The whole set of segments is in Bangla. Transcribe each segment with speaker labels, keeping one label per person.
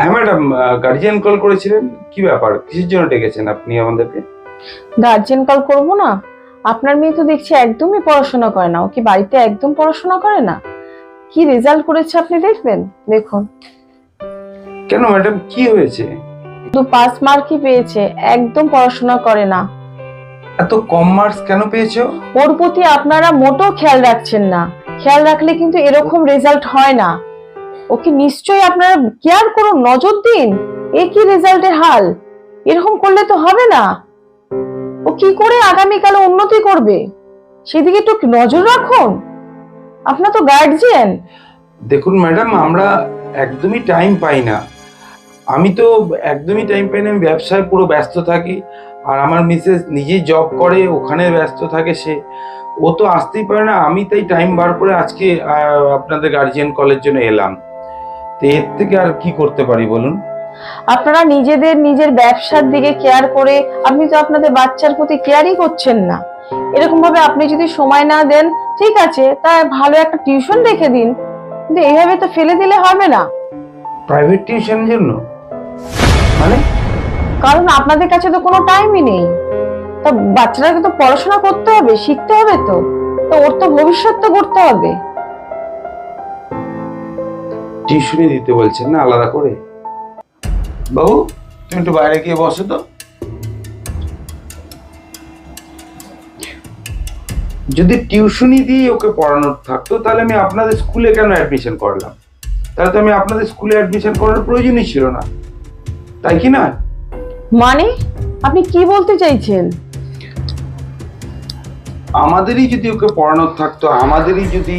Speaker 1: হ্যাঁ ম্যাডাম গার্জিয়ান কল করেছিলেন? কি ব্যাপার? কিসের জন্য ডেকেছেন আপনি আমাদেরকে?
Speaker 2: গার্জেন কল করব না? আপনার মেয়ে তো দেখছি একদমই পড়াশোনা করে না। ও কি বাড়িতে একদম পড়াশোনা করে না? কি রেজাল্ট করেছে আপনি দেখবেন? দেখুন।
Speaker 1: কেন ম্যাডাম কি হয়েছে?
Speaker 2: শুধু পাস মার্কই পেয়েছে একদম পড়াশোনা করে না।
Speaker 1: এত কম মার্কস কেন পেয়েছ
Speaker 2: ওর প্রতি আপনারা মোটো খেয়াল রাখছেন না। খেয়াল রাখলে কিন্তু এরকম রেজাল্ট হয় না। ওকে নিশ্চয়ই আপনারা কেয়ার করুন, নজর দিন। এ কি রেজাল্টের হাল? এরকম করলে তো হবে না। ও কি করে আগামীকালে উন্নতি করবে? সেদিকে একটু নজর রাখুন। আপনার তো গার্জিয়ান
Speaker 1: দেখুন ম্যাডাম আমরা একদমই টাইম পাই না। আমি তো একদমই টাইম পাই না, আমি ব্যবসায় পুরো ব্যস্ত থাকি। আর আমার মিসেস নিজেই জব করে, ওখানে ব্যস্ত থাকে সে। ও তো আসতেই পারে না, আমি তাই টাইম বার করে আজকে আপনাদের গার্জিয়ান কলের জন্য এলাম। তো এর থেকে আর কি করতে পারি বলুন?
Speaker 2: আপনারা নিজেদের নিজের ব্যবসার দিকে কেয়ার করে আপনি তো আপনাদের বাচ্চার প্রতি কেয়ারই করছেন না। এরকম ভাবে আপনি যদি সময় না দেন ঠিক আছে তা ভালো একটা টিউশন রেখে দিন। কিন্তু এইভাবে তো ফেলে দিলে হবে না।
Speaker 1: প্রাইভেট টিউশনের জন্য? মানে?
Speaker 2: কারণ আপনাদের কাছে তো কোনো টাইমই নেই। তা বাচ্চাটাকে তো পড়াশোনা করতে হবে শিখতে হবে তো। তো ওর তো ভবিষ্যৎ তো করতে হবে।
Speaker 1: টিউশনি দিতে বলছেন না আলাদা করে? বাবু তুমি একটু বাইরে গিয়ে বসো তো। যদি টিউশনি দিয়ে ওকে পড়ানোর থাকতো তাহলে আমি আপনাদের স্কুলে কেন অ্যাডমিশন করলাম? তাহলে তো আমি আপনাদের স্কুলে অ্যাডমিশন করার প্রয়োজনই ছিল না। তাই কি না?
Speaker 2: মানে? আপনি কি বলতে চাইছেন?
Speaker 1: আমাদেরই যদি ওকে পড়ানোর থাকতো আমাদেরই যদি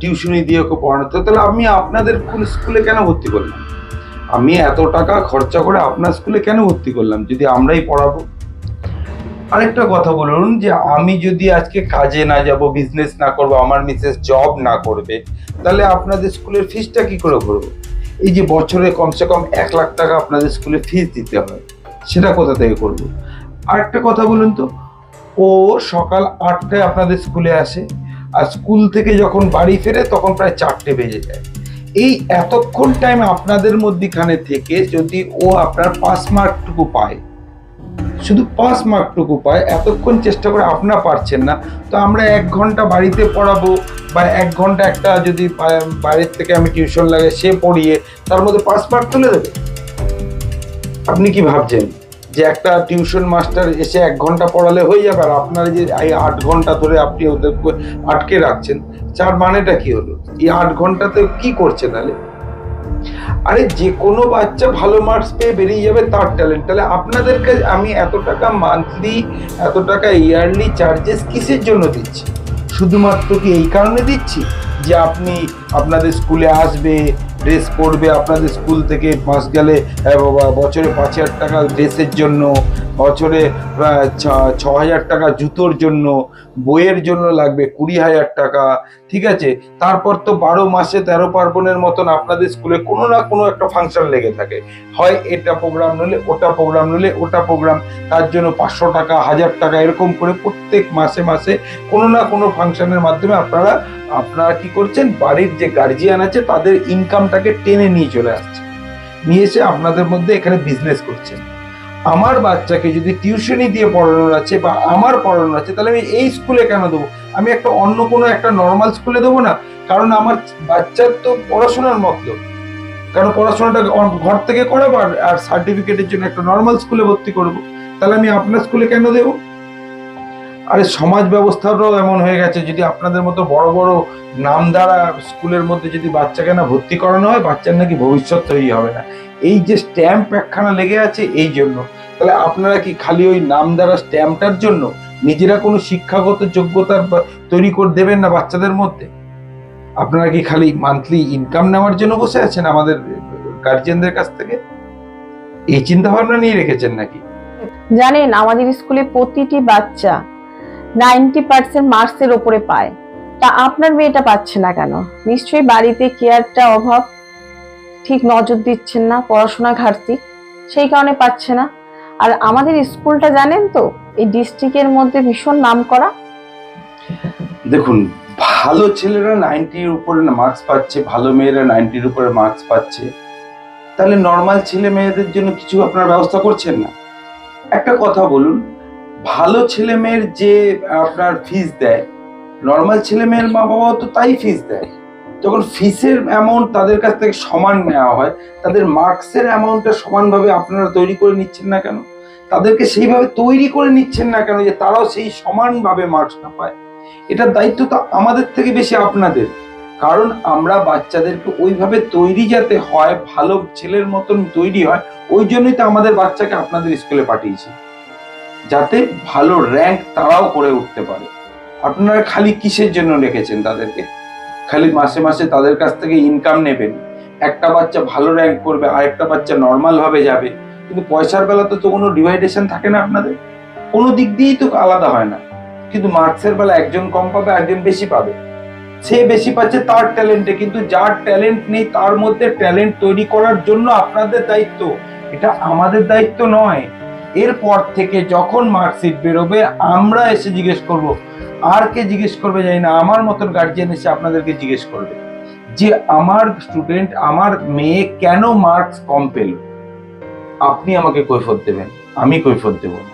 Speaker 1: টিউশনি দিয়ে ওকে পড়ানো। তাহলে আমি আপনাদের কোন স্কুলে কেন ভর্তি করলাম? আমি এত টাকা খরচা করে আপনার স্কুলে কেন ভর্তি করলাম? যদি আমরাই পড়াবো। আরেকটা কথা বলুন যে আমি যদি আজকে কাজে না যাব বিজনেস না করব, আমার মিসেস জব না করবে, তাহলে আপনাদের স্কুলের ফিসটা কি করে ভরবো? এই যে বছরে কমসে কম এক লাখ টাকা আপনাদের স্কুলে ফিস দিতে হয়, সেটা কোথা থেকে করব? আরেকটা কথা বলুন তো, ও সকাল আটটায় আপনাদের স্কুলে আসে আর স্কুল থেকে যখন বাড়ি ফেরে তখন প্রায় চারটে বেজে যায়। এই এতক্ষণ টাইম আপনাদের মধ্যিখানে থেকে যদি ও আপনার পাস মার্কটুকু পায়, শুধু পাস মার্কটুকু পায়, এতক্ষণ চেষ্টা করে আপনার পারছেন না, তো আমরা এক ঘণ্টা বাড়িতে পড়াবো বা এক ঘণ্টা একটা যদি বাইরের থেকে আমি টিউশন লাগে সে পড়িয়ে তার মধ্যে পাস মার্ক তুলে দেবে? আপনি কি ভাবছেন? যে একটা টিউশন মাস্টার এসে এক ঘণ্টা পড়ালে হয়ে যাবে, আর আপনারা যে এই আট ঘণ্টা ধরে আপনি ওদেরকে আটকে রাখছেন যার মানেটা কি হলো? এই আট ঘন্টাতে কি করছে তাহলে আরে যে কোনো বাচ্চা ভালো মার্কস পেয়ে বেরিয়ে যাবে তার ট্যালেন্ট তাহলে আপনাদেরকে আমি এত টাকা মান্থলি এত টাকা ইয়ারলি চার্জেস কিসের জন্য দিচ্ছি? শুধুমাত্র কি এই কারণে দিচ্ছি? যে আপনি আপনাদের স্কুলে আসবে ড্রেস পরবে। আপনাদের স্কুল থেকে মাস গেলে বছরে পাঁচ হাজার টাকা ড্রেসের জন্য বছরে ছ হাজার টাকা জুতোর জন্য, বইয়ের জন্য লাগবে কুড়ি হাজার টাকা, ঠিক আছে? তারপর তো বারো মাসে তেরো পার্বণের মতন আপনাদের স্কুলে কোনো না কোনো একটা ফাংশন লেগে থাকে। হয় এটা প্রোগ্রাম নিলে ওটা প্রোগ্রাম নিলে ওটা প্রোগ্রাম তার জন্য পাঁচশো টাকা, হাজার টাকা, এরকম করে প্রত্যেক মাসে মাসে কোনো না কোনো ফাংশনের মাধ্যমে আপনারা আপনারা কি করছেন? বাড়ির যে গার্জিয়ান আছে তাদের ইনকামটাকে টেনে নিয়ে চলে আসছে নিয়ে এসে আপনাদের মধ্যে এখানে বিজনেস করছেন। আমার বাচ্চাকে যদি টিউশনি দিয়ে পড়ানোর আছে বা আমার পড়ানোর আছে, তাহলে আমি এই স্কুলে কেন দেবো? আমি একটা অন্য কোনো একটা নর্মাল স্কুলে দেবো না? কারণ আমার বাচ্চার তো পড়াশোনার মতলব। কারণ পড়াশোনাটা ঘর থেকে করাবো আর- আর সার্টিফিকেটের জন্য একটা নর্মাল স্কুলে ভর্তি করব। তাহলে আমি আপনার স্কুলে কেন দেব? আরে সমাজ ব্যবস্থাটাও এমন হয়ে গেছে, যদি আপনাদের মতো বড় বড় নামদারা স্কুলের মধ্যে যদি বাচ্চাকে না ভর্তি করানো হয়, বাচ্চার নাকি ভবিষ্যৎ তৈরি হবে না। এই যে স্ট্যাম্প একখানা লেগে আছে, এই জন্য। তাহলে আপনারা কি খালি ওই নামদারা স্ট্যাম্পটার জন্য নিজেরা কোনো শিক্ষাগত যোগ্যতার তৈরি করে দেবেন না বাচ্চাদের মধ্যে? আপনারা কি খালি মান্থলি ইনকাম নেওয়ার জন্য বসে আছেন আমাদের গার্জিয়ানদের কাছ থেকে? এই চিন্তা ভাবনা নিয়ে রেখেছেন নাকি?
Speaker 2: জানেন, আমাদের স্কুলে প্রতিটি বাচ্চা নাইনটি পার্সেন্ট মার্কসের ওপরে পায়। তা আপনার মেয়েটা পাচ্ছে না কেন? নিশ্চয়ই বাড়িতে কেয়ারটা অভাব ঠিক নজর দিচ্ছেন না, পড়াশোনা ঘাটতি, সেই কারণে পাচ্ছে না। আর আমাদের স্কুলটা জানেন তো, এই ডিস্ট্রিক্টের মধ্যে ভীষণ নাম করা
Speaker 1: দেখুন, ভালো ছেলেরা নাইনটির উপরে মার্কস পাচ্ছে, ভালো মেয়েরা নাইনটির উপরে মার্কস পাচ্ছে। তাহলে নর্মাল ছেলে মেয়েদের জন্য কিছু আপনার ব্যবস্থা করছেন না? একটা কথা বলুন, ভালো ছেলে মেয়ের যে আপনার ফিস দেয় নর্মাল ছেলে মেয়ের মা বাবাও তো তাই ফিস দেয়। যখন ফিসের অ্যামাউন্ট তাদের কাছ থেকে সমান নেওয়া হয়, তাদের মার্কসের অ্যামাউন্টটা সমানভাবে আপনারা তৈরি করে নিচ্ছেন না কেন? তাদেরকে সেইভাবে তৈরি করে নিচ্ছেন না কেন যে তারাও সেই সমানভাবে মার্কস না পায়? এটার দায়িত্ব তো আমাদের থেকে বেশি আপনাদের। কারণ আমরা বাচ্চাদেরকে ওইভাবে তৈরি যাতে হয়, ভালো ছেলের মতন তৈরি হয়, ওই জন্যই তো আমাদের বাচ্চাকে আপনাদের স্কুলে পাঠিয়েছি। যাতে ভালো র্যাঙ্ক তারাও করে উঠতে পারে। আপনারা খালি কিসের জন্য রেখেছেন তাদেরকে? খালি মাসে মাসে তাদের কাছ থেকে ইনকাম নেবেন একটা বাচ্চা ভালো র্যাঙ্ক করবে, আরেকটা বাচ্চা নর্মাল ভাবে যাবে। কিন্তু পয়সার বেলাতে তো কোনো ডিভাইডেশন থাকে না আপনাদের। কোনো দিক দিয়েই তো আলাদা হয় না। কিন্তু মার্কসের বেলা একজন কম পাবে একজন বেশি পাবে। সে বেশি পাচ্ছে তার ট্যালেন্টে কিন্তু যার ট্যালেন্ট নেই, তার মধ্যে ট্যালেন্ট তৈরি করার জন্য আপনাদের দায়িত্ব। এটা আমাদের দায়িত্ব নয়। এরপর থেকে যখন মার্কশিট বেরোবে, আমরা এসে জিজ্ঞেস করব আর কে জিজ্ঞেস করবে জানি না, আমার মতন গার্জিয়ান এসে আপনাদেরকে জিজ্ঞেস করবে যে আমার স্টুডেন্ট আমার মেয়ে কেন মার্কস কম পেল? আপনি আমাকে কৈফত দেবেন, আমি কৈফত দেবো না।